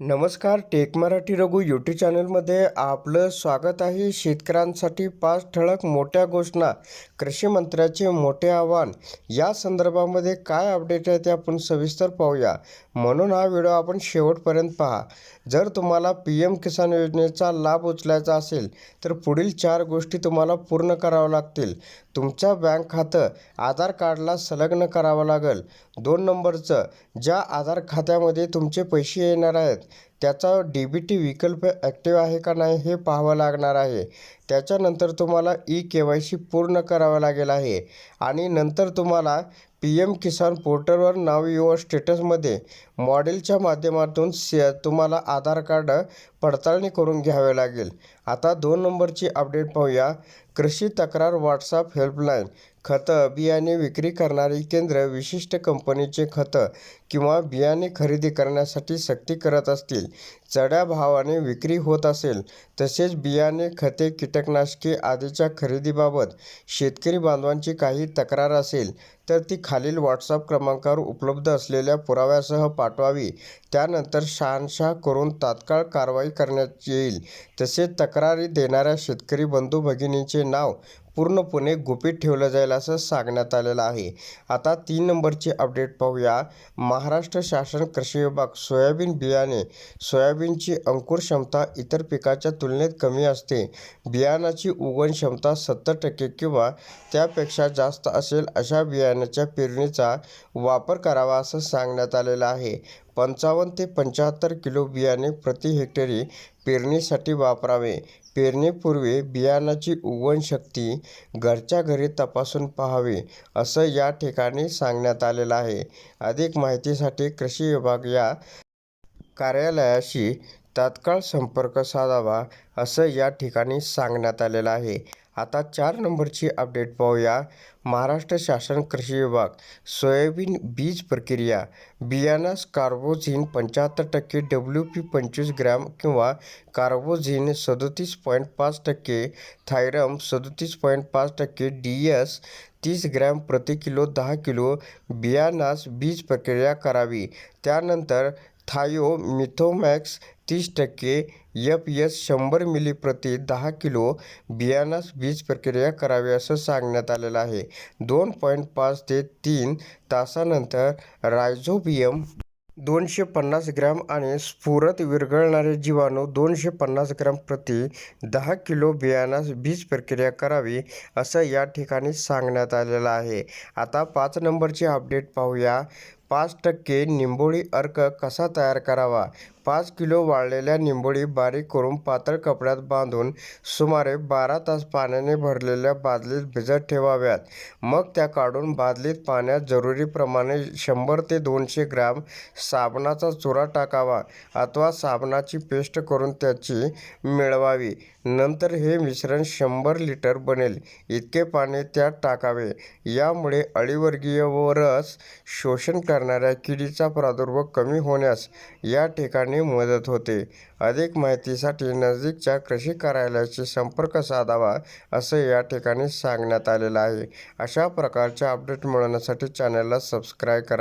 नमस्कार take Marathi Raghu YouTube चॅनलमध्ये आपलं स्वागत आहे. शेतकऱ्यांसाठी पाच ठळक मोठ्या घोषणा कृषी मंत्र्याचे मोठे आव्हान. या संदर्भामध्ये काय अपडेट आहे ते आपण सविस्तर पाहूया. म्हणून हा व्हिडिओ आपण शेवटपर्यंत पहा. जर तुम्हाला पी एम किसान योजनेचा लाभ उचलायचा असेल तर पुढील चार गोष्टी तुम्हाला पूर्ण कराव्या लागतील. तुमच्या बँक खातं आधार कार्डला संलग्न करावं लागेल. दोन नंबरचं ज्या आधार खात्यामध्ये तुमचे पैसे येणार आहेत त्याचा डी बी टी विकल्प ॲक्टिव्ह आहे का नाही हे पाहावं लागणार आहे. त्याच्यानंतर तुम्हाला ई के वाय सी पूर्ण करावं लागेल आहे. आणि नंतर तुम्हाला पी एम किसान पोर्टलवर नाव युवर स्टेटसमध्ये मॉडेलच्या माध्यमातून से तुम्हाला आधार कार्ड पडताळणी करून घ्यावे लागेल. आता दोन नंबरची अपडेट पाहूया. कृषी तक्रार व्हॉट्सअप हेल्पलाईन. खतं बियाणे विक्री करणारी केंद्र विशिष्ट कंपनीचे खतं किंवा बियाणे खरेदी करण्यासाठी सक्ती करत असतील. चढ्या भावाने विक्री होत असेल तसेच बियाणे खते कीटकनाशके आदीच्या खरेदीबाबत शेतकरी बांधवांची काही तक्रार असेल तर ती खालील व्हॉट्सअप क्रमांकावर उपलब्ध असलेल्या पुराव्यासह पाठवावी. त्यानंतर शहानशहा करून तात्काळ कारवाई करण्यात येईल. तसेच तक्रारी देणाऱ्या शेतकरी बंधू भगिनींचे नाव पूर्णपणे गुपित ठेवलं जाईल असं सांगण्यात आलेलं आहे. आता तीन नंबरची अपडेट पाहूया. महाराष्ट्र शासन कृषी विभाग सोयाबीन बियाणे. सोयाबीनची अंकुर क्षमता इतर पिकाच्या तुलनेत कमी असते. बियाणाची उगवण क्षमता सत्तर टक्के किंवा त्यापेक्षा जास्त असेल अशा बियाण्याच्या पेरणीचा वापर करावा असं सांगण्यात आलेलं आहे. पंचावन्न ते पंच्याहत्तर किलो बियाणे प्रति हेक्टरी पेरणीसाठी वापरावे. पेरणीपूर्वी बियाणाची उगवण शक्ती घरच्या घरी तपासून पाहावी असं या ठिकाणी सांगण्यात आलेलं आहे. अधिक माहितीसाठी कृषी विभाग या कार्यालयाशी तात्काळ संपर्क साधावा असं या ठिकाणी सांगण्यात आलेलं आहे. आता चार नंबरची अपडेट पाहूया. महाराष्ट्र शासन कृषी विभाग सोयाबीन बीज प्रक्रिया बियाणास कार्बोझिन पंच्याहत्तर टक्के डब्ल्यू पी पंचवीस ग्रॅम किंवा कार्बोझिन सदोतीस पॉईंट पाच टक्के थायरम सदोतीस पॉईंट पाच टक्के डी एस तीस ग्रॅम प्रति किलो दहा किलो बियाणास बीज प्रक्रिया करावी. त्यानंतर थायो मिथोमॅक्स तीस टक्के एफ एस शंभर मिली प्रति दहा किलो बियाणास बीज प्रक्रिया करावी असं सांगण्यात आलेलं आहे. दोन पॉईंट पाच ते तीन तासानंतर रायझोबियम दोनशे पन्नास ग्रॅम आणि स्फुरत विरघळणारे जीवाणू दोनशे पन्नास ग्रॅम प्रति दहा किलो बियाणास बीज प्रक्रिया करावी असं या ठिकाणी सांगण्यात आलेलं आहे. आता पाच नंबरची अपडेट पाहूया. पाच टक्के निंबोळी अर्क कसा तयार करावा? पाच किलो वाळलेल्या निंबोळी बारीक करून पातळ कपड्यात बांधून सुमारे बारा तास पाण्याने भरलेल्या बादलीत भिजत ठेवाव्यात. मग त्या काढून बादलीत पाण्यात जरुरीप्रमाणे शंभर ते दोनशे ग्रॅम साबणाचा चुरा टाकावा अथवा साबणाची पेस्ट करून त्याची मिळवावी. नंतर हे मिश्रण शंभर लिटर बनेल. इतके पाणी त्यात टाकावे. यामुळे अळीवर्गीय व रस शोषण करणाऱ्या किडीचा प्रादुर्भाव कमी होण्यास या ठिकाणी मदत होते. अधिक माहितीसाठी नजदीकच्या कृषी कार्यालयाशी संपर्क साधावा असं या ठिकाणी सांगण्यात आलेलं आहे. अशा प्रकारच्या अपडेट मिळवण्यासाठी चॅनलला सबस्क्राईब करा.